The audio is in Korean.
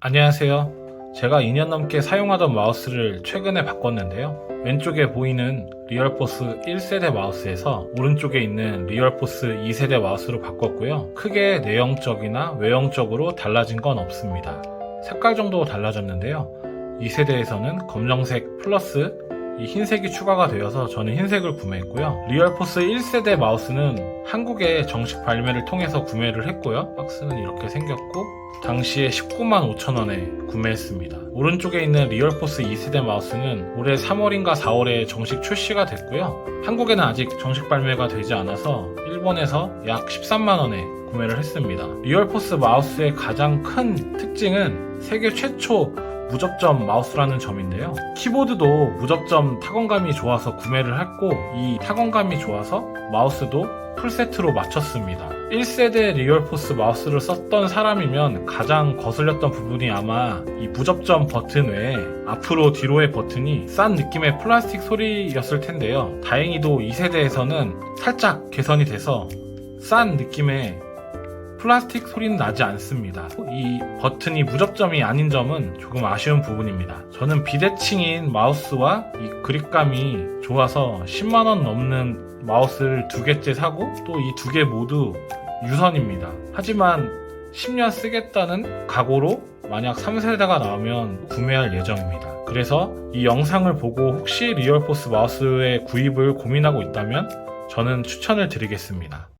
안녕하세요. 제가 2년 넘게 사용하던 마우스를 최근에 바꿨는데요. 왼쪽에 보이는 리얼포스 1세대 마우스에서 오른쪽에 있는 리얼포스 2세대 마우스로 바꿨고요. 크게 내용적이나 외형적으로 달라진 건 없습니다. 색깔 정도 달라졌는데요. 2세대에서는 검정색 플러스 이 흰색이 추가가 되어서 저는 흰색을 구매했고요. 리얼포스 1세대 마우스는 한국에 정식 발매를 통해서 구매를 했고요. 박스는 이렇게 생겼고 당시에 19만 5천 원에 구매했습니다. 오른쪽에 있는 리얼포스 2세대 마우스는 올해 3월인가 4월에 정식 출시가 됐고요. 한국에는 아직 정식 발매가 되지 않아서 일본에서 약 13만 원에 구매를 했습니다. 리얼포스 마우스의 가장 큰 특징은 세계 최초 무접점 마우스라는 점인데요. 키보드도 무접점 타건감이 좋아서 구매를 했고 이 타건감이 좋아서 마우스도 풀세트로 맞췄습니다. 1세대 리얼포스 마우스를 썼던 사람이면 가장 거슬렸던 부분이 아마 이 무접점 버튼 외에 앞으로 뒤로의 버튼이 싼 느낌의 플라스틱 소리였을 텐데요. 다행히도 2세대에서는 살짝 개선이 돼서 싼 느낌의 플라스틱 소리는 나지 않습니다. 이 버튼이 무접점이 아닌 점은 조금 아쉬운 부분입니다. 저는 비대칭인 마우스와 이 그립감이 좋아서 10만원 넘는 마우스를 두 개째 사고 또 이 두 개 모두 유선입니다. 하지만 10년 쓰겠다는 각오로 만약 3세대가 나오면 구매할 예정입니다. 그래서 이 영상을 보고 혹시 리얼포스 마우스의 구입을 고민하고 있다면 저는 추천을 드리겠습니다.